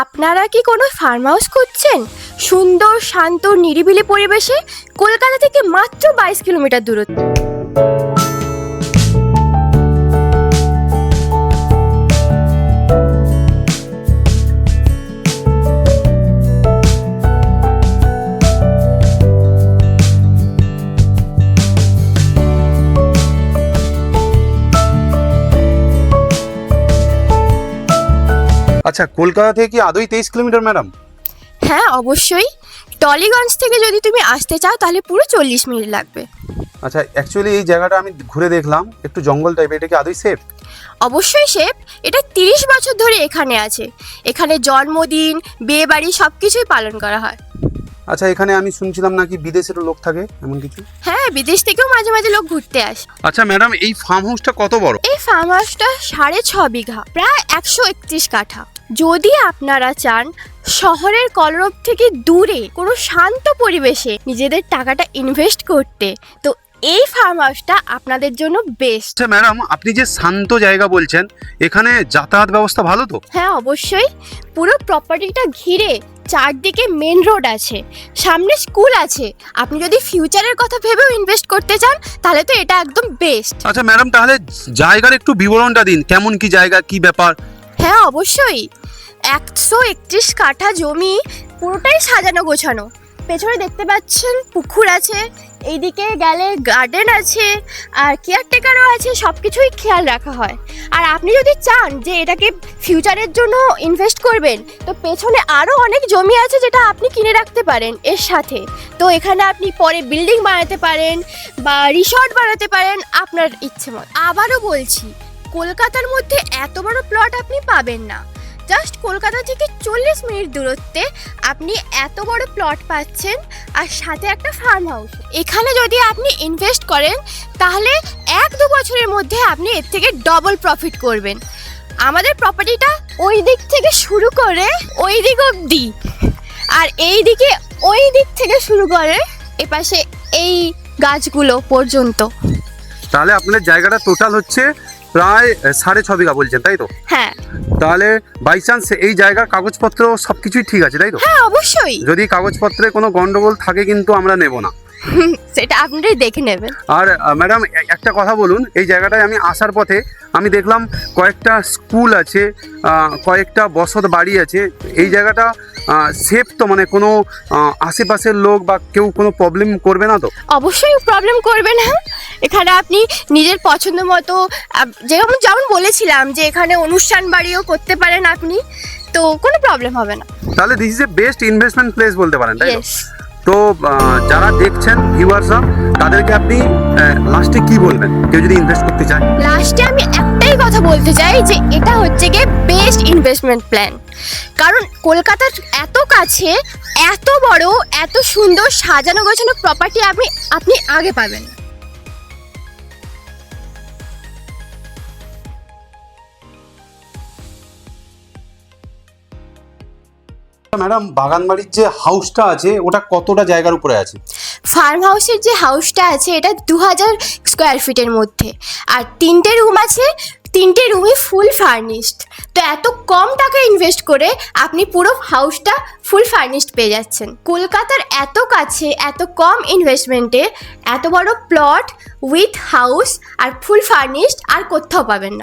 আপনারা কি কোনো ফার্ম হাউস খুঁজছেন? সুন্দর, শান্ত, নিরিবিলি পরিবেশে কলকাতা থেকে মাত্র বাইশ কিলোমিটার দূরত্ব। আচ্ছা কলকাতা থেকে কি আদৌ তেইশ কিলোমিটার ম্যাডাম? হ্যাঁ অবশ্যই। টলিগঞ্জ থেকে যদি তুমি আসতে চাও তাহলে পুরো চল্লিশ মিনিট লাগবে। আচ্ছা অ্যাকচুয়ালি এই জায়গাটা আমি ঘুরে দেখলাম একটু জঙ্গল টাইপের এটা কি আদৌ সেফ অবশ্যই সেফ এটা তিরিশ বছর ধরে এখানে আছে। এখানে জন্মদিন বিয়ে বাড়ি সব কিছুই পালন করা হয়। আচ্ছা এখানে আমি শুনছিলাম নাকি বিদেশেরও লোক থাকে এমন কিছু? হ্যাঁ বিদেশ থেকেও মাঝে মাঝে লোক ঘুরতে আসে। আচ্ছা ম্যাডাম এই ফার্ম হাউসটা কত বড়? এই ফার্ম হাউসটা সাড়ে ছ বিঘা প্রায় একশো একত্রিশ কাঠা। যদি আপনারা চান শহরের কলরব থেকে দূরে কোনো শান্ত পরিবেশে নিজেদের টাকাটা ইনভেস্ট করতে তো এই ফার্ম হাউসটা আপনাদের জন্য বেস্ট আচ্ছা ম্যাডাম আপনি যে শান্ত জায়গা বলছেন এখানে যাতায়াত ব্যবস্থা ভালো তো? হ্যাঁ অবশ্যই। পুরো প্রপার্টিটা ঘিরে চারদিকে মেন রোড আছে সামনে স্কুল আছে। আপনি যদি ফিউচারের কথা ভেবেও ইনভেস্ট করতে চান তাহলে তো এটা একদম বেস্ট আচ্ছা ম্যাডাম তাহলে জায়গার একটু বিবরণটা দিন কেমন কি জায়গা কি ব্যাপার? হ্যাঁ অবশ্যই। একশো একত্রিশ কাঠা জমি পুরোটাই সাজানো গোছানো। পেছনে দেখতে পাচ্ছেন পুকুর আছে, এইদিকে গেলে গার্ডেন আছে, আর কেয়ারটেকারও আছে সব কিছুই খেয়াল রাখা হয়। আর আপনি যদি চান যে এটাকে ফিউচারের জন্য ইনভেস্ট করবেন, তো পেছনে আরও অনেক জমি আছে যেটা আপনি কিনে রাখতে পারেন এর সাথে। তো এখানে আপনি পরে বিল্ডিং বানাতে পারেন বা রিসর্ট বানাতে পারেন আপনার ইচ্ছে মতো। আবারও বলছি, কলকাতার মধ্যে এত বড় প্লট আপনি পাবেন না। জাস্ট কলকাতা থেকে চল্লিশ মিনিট দূরত্বে আপনি এত বড় প্লট পাচ্ছেন আর সাথে একটা ফার্ম হাউস এখানে যদি আপনি ইনভেস্ট করেন, তাহলে এক দু বছরের মধ্যে আপনি এর থেকে ডবল প্রফিট করবেন। আমাদের প্রপার্টিটা ওই দিক থেকে শুরু করে ওই দিক অবধি। আর এই দিকে ওই দিক থেকে শুরু করে এপাশে এই গাছগুলো পর্যন্ত। তাহলে আপনাদের জায়গাটা টোটাল হচ্ছে প্রায় সাড়ে ছ বিঘা বলছেন তাই তো? হ্যাঁ। তাহলে বাই চান্স এই জায়গার কাগজপত্র সব কিছুই ঠিক আছে তাই তো? হ্যাঁ অবশ্যই। যদি কাগজপত্রে কোনো গন্ডগোল থাকে কিন্তু আমরা নেব না। সেটা আপনারাই দেখে নেবেন। আর ম্যাডাম একটা কথা বলুন এই জায়গাটায় আমি আসার পথে আমি দেখলাম কয়েকটা স্কুল আছে কয়েকটা বসত বাড়ি আছে। এই জায়গাটা সেফ তো মানে কোনো আশেপাশের লোক বা কেউ কোনো প্রবলেম করবে না তো? অবশ্যই প্রবলেম করবে না। এখানে আপনি নিজের পছন্দ মতো যেমন যেমন বলেছিলাম যে এখানে অনুষ্ঠান বাড়িও করতে পারেন আপনি তো কোনো প্রবলেম হবে না। তাহলে this is a best investment place বলতে পারেন তাই তো যারা দেখছেন ভিউয়ার্সরা তাদেরকে আপনি লাস্টে কি বলবেন? কেউ যদি ইনভেস্ট করতে চায়? লাস্টে আমি একটাই কথা বলতে চাই যে, এটা হচ্ছে গিয়ে বেস্ট ইনভেস্টমেন্ট প্ল্যান কারণ কলকাতার এত কাছে, এত বড়, এত সুন্দর, সাজানো গোছানো প্রপার্টি আপনি আপনি আগে পাবেন। ম্যাডাম, বাগানবাড়ির যে হাউসটা আছে, ওটা কতটা জায়গার উপরে আছে? ফার্ম হাউসের যে হাউসটা আছে, এটা দু হাজার স্কোয়ার ফিটের মধ্যে। আর তিনটে রুম আছে, তিনটে রুমই ফুল ফার্নিশড তো এত কম টাকা ইনভেস্ট করে আপনি পুরো হাউসটা ফুল ফার্নিশড পেয়ে যাচ্ছেন। কলকাতার এত কাছে, এত কম ইনভেস্টমেন্টে এত বড় প্লট উইথ হাউস আর ফুল ফার্নিশড আর কোথাও পাবেন না।